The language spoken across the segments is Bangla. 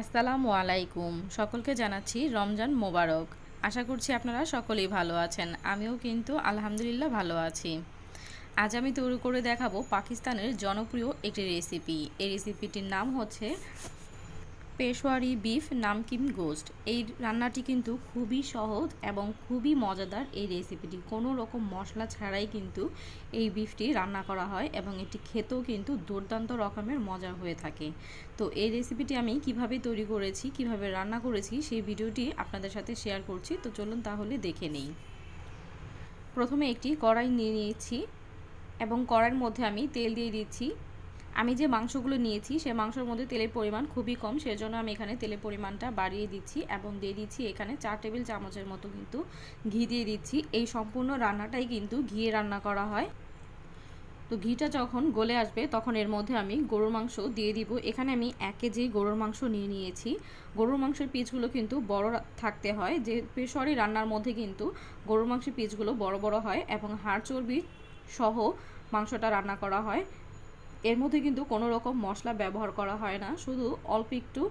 আসসালামু আলাইকুম। সকলকে জানাচ্ছি রমজান মোবারক। আশা করছি আপনারা সকলেই ভালো আছেন। আমিও কিন্তু আলহামদুলিল্লাহ ভালো আছি। আজ আমি তৈরি করে দেখাবো পাকিস্তানের জনপ্রিয় একটি রেসিপি এই রেসিপিটির নাম হচ্ছে পেশোয়ারি বিফ, নামকিন গোস্ট। এই রান্নাটি কিন্তু খুবই সহজ এবং খুবই মজাদার এই রেসিপিটি। কোনো রকম মশলা ছাড়াই কিন্তু এই বিফটি রান্না করা হয় এবং এটি খেতেও কিন্তু দুর্দান্ত রকমের মজা হয়ে থাকে। তো এই রেসিপিটি আমি কীভাবে তৈরি করেছি, কীভাবে রান্না করেছি, সেই ভিডিওটি আপনাদের সাথে শেয়ার করছি। তো চলুন তাহলে দেখে নেই। প্রথমে একটি কড়াই নিয়ে নিয়েছি এবং কড়াইয়ের মধ্যে আমি তেল দিয়ে দিচ্ছি। আমি যে মাংসগুলো নিয়েছি, সে মাংসের মধ্যে তেলের পরিমাণ খুবই কম, সেজন্য আমি এখানে তেলের পরিমাণটা বাড়িয়ে দিচ্ছি এবং দিয়ে দিচ্ছি এখানে চার টেবিল চামচের মতো কিন্তু ঘি দিয়ে দিচ্ছি। এই সম্পূর্ণ রান্নাটাই কিন্তু ঘিয়ে রান্না করা হয়। তো ঘিটা যখন গলে আসবে, তখন এর মধ্যে আমি গরুর মাংস দিয়ে দিব। এখানে আমি এক কেজি গরুর মাংস নিয়ে নিয়েছি। গরুর মাংসের পিসগুলো কিন্তু বড় থাকতে হয়, যে পেশোয়ারি রান্নার মধ্যে কিন্তু গরুর মাংসের পিসগুলো বড় বড় হয় এবং হাড় চর্বি সহ মাংসটা রান্না করা হয়। এর মধ্যে কিন্তু কোনো রকম মশলা ব্যবহার করা হয় না। শুধু অল্প একটু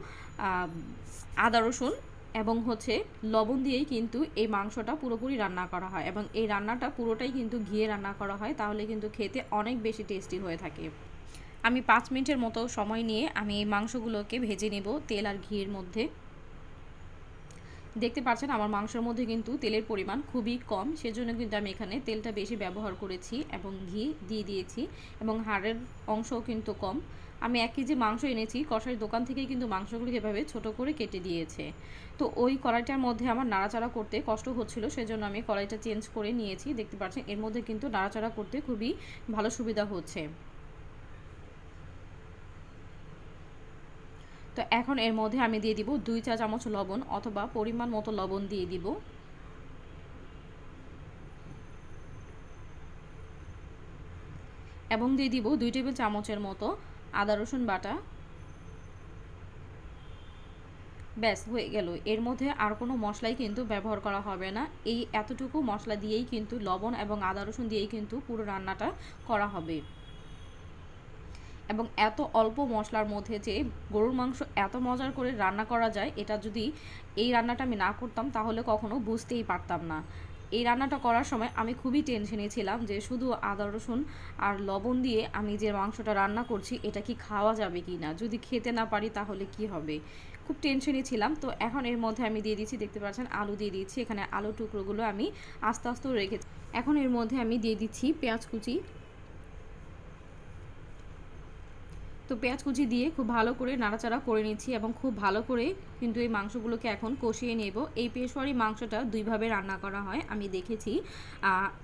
আদা রসুন এবং হচ্ছে লবণ দিয়েই কিন্তু এই মাংসটা পুরোপুরি রান্না করা হয় এবং এই রান্নাটা পুরোটাই কিন্তু ঘিয়ে রান্না করা হয়, তাহলে কিন্তু খেতে অনেক বেশি টেস্টি হয়ে থাকে। আমি পাঁচ মিনিটের মতো সময় নিয়ে আমি এই মাংসগুলোকে ভেজে নেব তেল আর ঘিয়ের মধ্যে। দেখতে পাচ্ছেন আমার মাংসের মধ্যে কিন্তু তেলের পরিমাণ খুবই কম, সেজন্য কিন্তু আমি এখানে তেলটা বেশি ব্যবহার করেছি এবং ঘি দিয়ে দিয়েছি এবং হাড়ের অংশও কিন্তু কম। আমি এক কেজি মাংস এনেছি কষাই দোকান থেকেই কিন্তু মাংসগুলো এভাবে ছোট করে কেটে দিয়েছে। তো ওই কড়াইটার মধ্যে আমার নাড়াচাড়া করতে কষ্ট হচ্ছিল, সেজন্য আমি কড়াইটা চেঞ্জ করে নিয়েছি। দেখতে পাচ্ছেন, এর মধ্যে কিন্তু নাড়াচাড়া করতে খুবই ভালো সুবিধা হচ্ছে। তো এখন এর মধ্যে আমি দিয়ে দিব দুই চা চামচ লবণ অথবা পরিমাণ মতো লবণ দিয়ে দিব। এবং দিয়ে দিব দুই টেবিল চামচের মতো আদা, রসুন বাটা। ব্যাস, হয়ে গেল। এর মধ্যে আর কোনো মশলাই কিন্তু ব্যবহার করা হবে না। এই এতটুকু মশলা দিয়েই কিন্তু লবণ এবং আদা, রসুন দিয়েই কিন্তু পুরো রান্নাটা করা হবে। এবং এত অল্প মশলার মধ্যে যে গরুর মাংস এত মজার করে রান্না করা যায়, এটা যদি এই রান্নাটা আমি না করতাম, তাহলে কখনো বুঝতেই পারতাম না। এই রান্নাটা করার সময় আমি খুবই টেনশনে ছিলাম যে শুধু আদা, রসুন আর লবণ দিয়ে আমি যে মাংসটা রান্না করছি, এটা কি খাওয়া যাবে কি না? যদি খেতে না পারি, তাহলে কি হবে? খুব টেনশনে ছিলাম। তো এখন এর মধ্যে আমি দিয়ে দিচ্ছি, দেখতে পাচ্ছেন, আলু দিয়ে দিচ্ছি। এখানে আলু টুকরোগুলো আমি আস্তে আস্তে রেখেছি এখন এর মধ্যে আমি দিয়ে দিচ্ছি পেঁয়াজ কুচি তো পেঁয়াজ কুচি দিয়ে খুব ভালো করে নাড়াচাড়া করে নিচ্ছি এবং খুব ভালো করে কিন্তু এই মাংসগুলোকে এখন কষিয়ে নেব। এই পেশোয়ারি মাংসটা দুইভাবে রান্না করা হয়, আমি দেখেছি।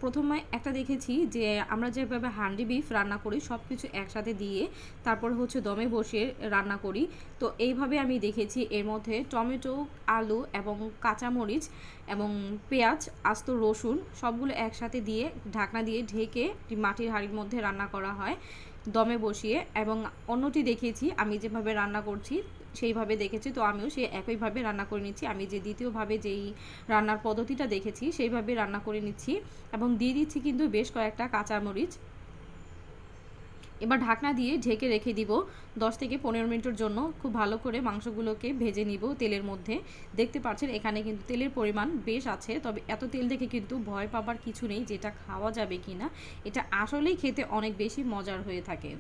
প্রথমে একটা দেখেছি যে আমরা যেভাবে হান্ডি বিফ রান্না করি সব কিছু একসাথে দিয়ে তারপর হচ্ছে দমে বসিয়ে রান্না করি। তো এইভাবে আমি দেখেছি এর মধ্যে টমেটো, আলু এবং কাঁচামরিচ এবং পেঁয়াজ, আস্ত রসুন সবগুলো একসাথে দিয়ে ঢাকনা দিয়ে ঢেকে মাটির হাঁড়ির মধ্যে রান্না করা হয়। দমে বসিয়ে এবং অন্যটি দেখেছি আমি যেভাবে রান্না করছি, সেইভাবে দেখেছি, তো আমিও সে একইভাবে রান্না করে নিচ্ছি। আমি যে দ্বিতীয়ভাবে যেই রান্নার পদ্ধতিটা দেখেছি, সেইভাবে রান্না করে নিচ্ছি এবং দিয়ে দিচ্ছি কিন্তু বেশ কয়েকটা কাঁচামরিচ। এবার ঢাকনা দিয়ে ঢেকে রেখে দিব 10 থেকে পনেরো মিনিটের জন্য। খুব ভালো করে মাংসগুলোকে ভেজে নিব তেলের মধ্যে। দেখতে পাচ্ছেন, এখানে কিন্তু তেলের পরিমাণ বেশ আছে, তবে এত তেল দেখে কিন্তু ভয় পাবার কিছু নেই যেটা খাওয়া যাবে কি না এটা আসলেই খেতে অনেক বেশি মজার হয়ে থাকে।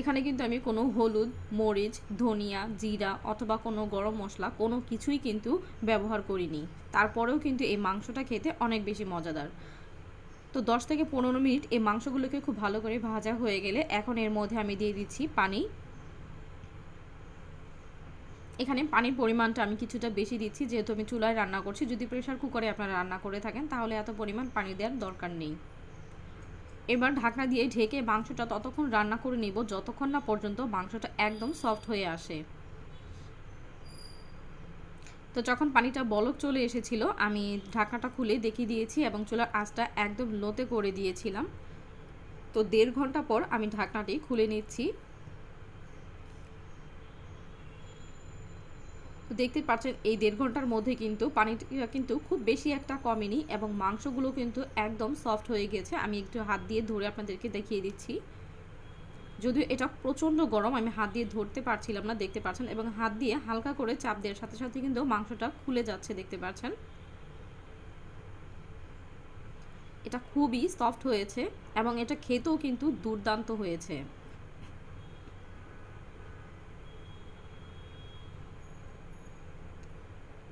এখানে কিন্তু আমি কোনো হলুদ, মরিচ, ধনিয়া, জিরা অথবা কোনো গরম মশলা কোনো কিছুই কিন্তু ব্যবহার করিনি। তারপরেও কিন্তু এই মাংসটা খেতে অনেক বেশি মজাদার। তো 10 থেকে পনেরো মিনিট এই মাংসগুলোকে খুব ভালো করে ভাজা হয়ে গেলে এখন এর মধ্যে আমি দিয়ে দিচ্ছি পানি। এখানে পানির পরিমাণটা আমি কিছুটা বেশি দিচ্ছি, যেহেতু আমি চুলায় রান্না করছি। যদি প্রেশার কুকারে আপনারা রান্না করে থাকেন, তাহলে এত পরিমাণ পানি দেওয়ার দরকার নেই। এবার ঢাকনা দিয়ে ঢেকে মাংসটা ততক্ষণ রান্না করে নিব, যতক্ষণ না পর্যন্ত মাংসটা একদম সফট হয়ে আসে। তো যখন পানিটা বলক চলে এসেছিল, আমি ঢাকনাটা খুলে দেখিয়ে দিয়েছি এবং চুলার আঁচটা একদম লোতে করে দিয়েছিলাম। তো দেড় ঘণ্টা পর আমি ঢাকনাটি খুলে নিচ্ছি। দেখতে পাচ্ছেন, এই দেড় ঘণ্টার মধ্যে কিন্তু পানিটা কিন্তু খুব বেশি একটা কমেনি এবং মাংসগুলো কিন্তু একদম সফট হয়ে গেছে। আমি একটু হাত দিয়ে ধরে আপনাদেরকে দেখিয়ে দিচ্ছি। যদিও এটা প্রচণ্ড গরম, আমি হাত দিয়ে ধরতে পারছিলাম না, দেখতে পাচ্ছেন, এবং হাত দিয়ে হালকা করে চাপ দেওয়ার সাথে সাথে কিন্তু মাংসটা খুলে যাচ্ছে, দেখতে পাচ্ছেন। এটা খুবই সফট হয়েছে এবং এটা খেতেও কিন্তু দুর্দান্ত হয়েছে।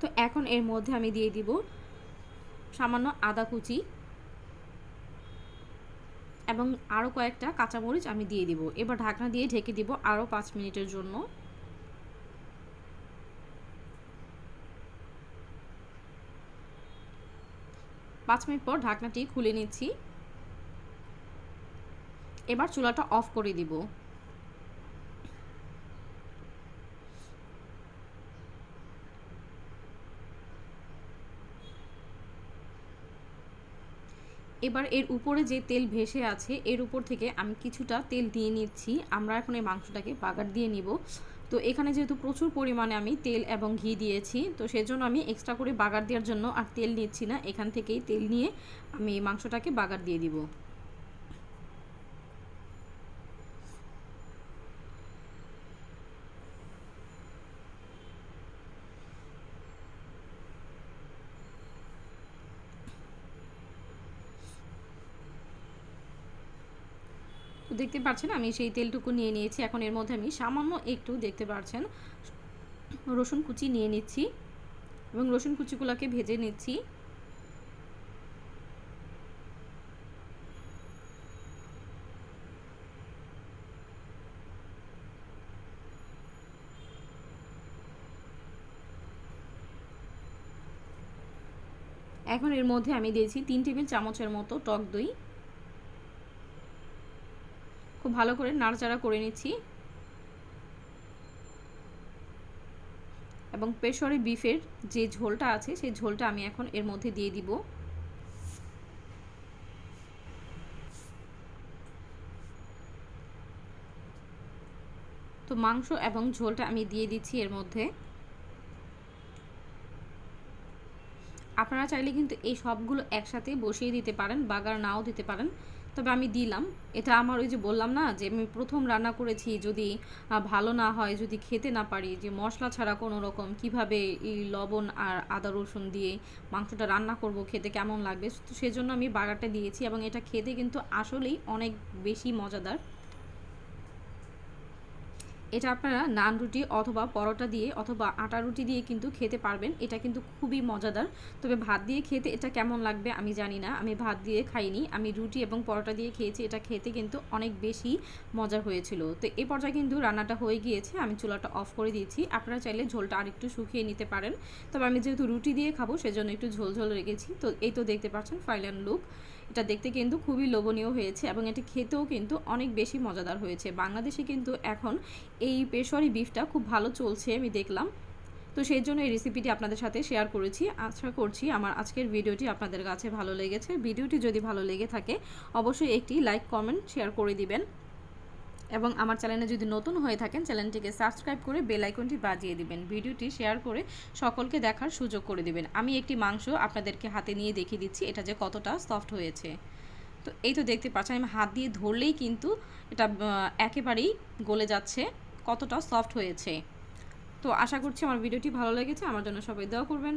তো এখন এর মধ্যে আমি দিয়ে দিব সামান্য আদা কুচি। এবং আরও কয়েকটা কাঁচামরিচ আমি দিয়ে দিব। এবার ঢাকনা দিয়ে ঢেকে দিব আরও পাঁচ মিনিটের জন্য। পাঁচ মিনিট পর ঢাকনাটি খুলে নিচ্ছি। এবার চুলাটা অফ করে দিব। এবার এর উপরে যে তেল ভেসে আছে, এর উপর থেকে আমি কিছুটা তেল দিয়ে নিচ্ছি। আমরা এখন এই মাংসটাকে বাগার দিয়ে নিব। তো এখানে যেহেতু প্রচুর পরিমাণে আমি তেল এবং ঘি দিয়েছি, তো সেজন্য আমি এক্সট্রা করে বাগার দেওয়ার জন্য আর তেল নিচ্ছি না। এখান থেকেই তেল নিয়ে আমি মাংসটাকে বাগার দিয়ে দিব। তো দেখতে পাচ্ছেন, আমি সেই তেলটুকু নিয়ে নিয়েছি। এখন এর মধ্যে আমি সামান্য একটু দেখতে পাচ্ছেন, রসুন কুচি নিয়ে নিচ্ছি এবং রসুন কুচিগুলোকে ভেজে নিচ্ছি। এখন এর মধ্যে আমি দিয়েছি তিন টেবিল চামচের মতো টক দই। খুব ভালো করে নাড়াচাড়া করে নিচ্ছি। এবং পেশরি বিফের যে ঝোলটা আছে, সেই ঝোলটা আমি এখন এর মধ্যে দিয়ে দিব। তো মাংস এবং ঝোলটা আমি দিয়ে দিচ্ছি এর মধ্যে। আপনারা চাইলে কিন্তু এই সবগুলো একসাথে বসিয়ে দিতে পারেন, বাগার নাও দিতে পারেন। তবে আমি দিলাম। এটা আমার ওই যে বললাম না, যে আমি প্রথম রান্না করেছি যদি ভালো না হয়, যদি খেতে না পারি, যে মশলা ছাড়া কোনো রকম, কীভাবে এই লবণ আর আদা রসুন দিয়ে মাংসটা রান্না করব, খেতে কেমন লাগবে? সেজন্য আমি বাগারটা দিয়েছি এবং এটা খেতে কিন্তু আসলেই অনেক বেশি মজাদার। এটা আপনারা নান রুটি অথবা পরোটা দিয়ে অথবা আটা রুটি দিয়ে কিন্তু খেতে পারবেন। এটা কিন্তু খুবই মজাদার। তবে ভাত দিয়ে খেতে এটা কেমন লাগবে আমি জানি না। আমি ভাত দিয়ে খাইনি। আমি রুটি এবং পরোটা দিয়ে খেয়েছি। এটা খেতে কিন্তু অনেক বেশি মজা হয়েছিল। তো এই পর্যায়ে কিন্তু রান্নাটা হয়ে গিয়েছে। আমি চুলাটা অফ করে দিয়েছি। আপনারা চাইলে ঝোলটা আরেকটু শুকিয়ে নিতে পারেন। তবে আমি যেহেতু রুটি দিয়ে খাব, সেজন্য একটু ঝোল ঝোল রেখেছি। তো এই তো দেখতে পাচ্ছেন ফাইনাল লুক এটা দেখতে কিন্তু খুবই লোভনীয় হয়েছে এবং এটি খেতেও কিন্তু অনেক বেশি মজাদার হয়েছে। বাংলাদেশে কিন্তু এখন এই পেশোয়ারি বিফটা খুব ভালো চলছে আমি দেখলাম। তো সেই জন্য এই রেসিপিটি আপনাদের সাথে শেয়ার করেছি। আশা করছি আমার আজকের ভিডিওটি আপনাদের কাছে ভালো লেগেছে। ভিডিওটি যদি ভালো লেগে থাকে, অবশ্যই একটি লাইক কমেন্ট শেয়ার করে দিবেন। এবং আমার চ্যানেলে যদি নতুন হয়ে থাকেন, চ্যানেলটিকে সাবস্ক্রাইব করে বেল আইকনটি বাজিয়ে দিবেন। ভিডিওটি শেয়ার করে সকলকে দেখার সুযোগ করে দিবেন। আমি একটি মাংস আপনাদেরকে হাতে নিয়ে দেখিয়ে দিচ্ছি, এটা যে কতটা সফট হয়েছে। তো এই তো দেখতে পাচ্ছেন, আমি হাত দিয়ে ধরলেই কিন্তু এটা একেবারেই গলে যাচ্ছে, কতটা সফট হয়েছে। তো আশা করছি আমার ভিডিওটি ভালো লেগেছে, আমার জন্য সবাই দেওয়া করবেন।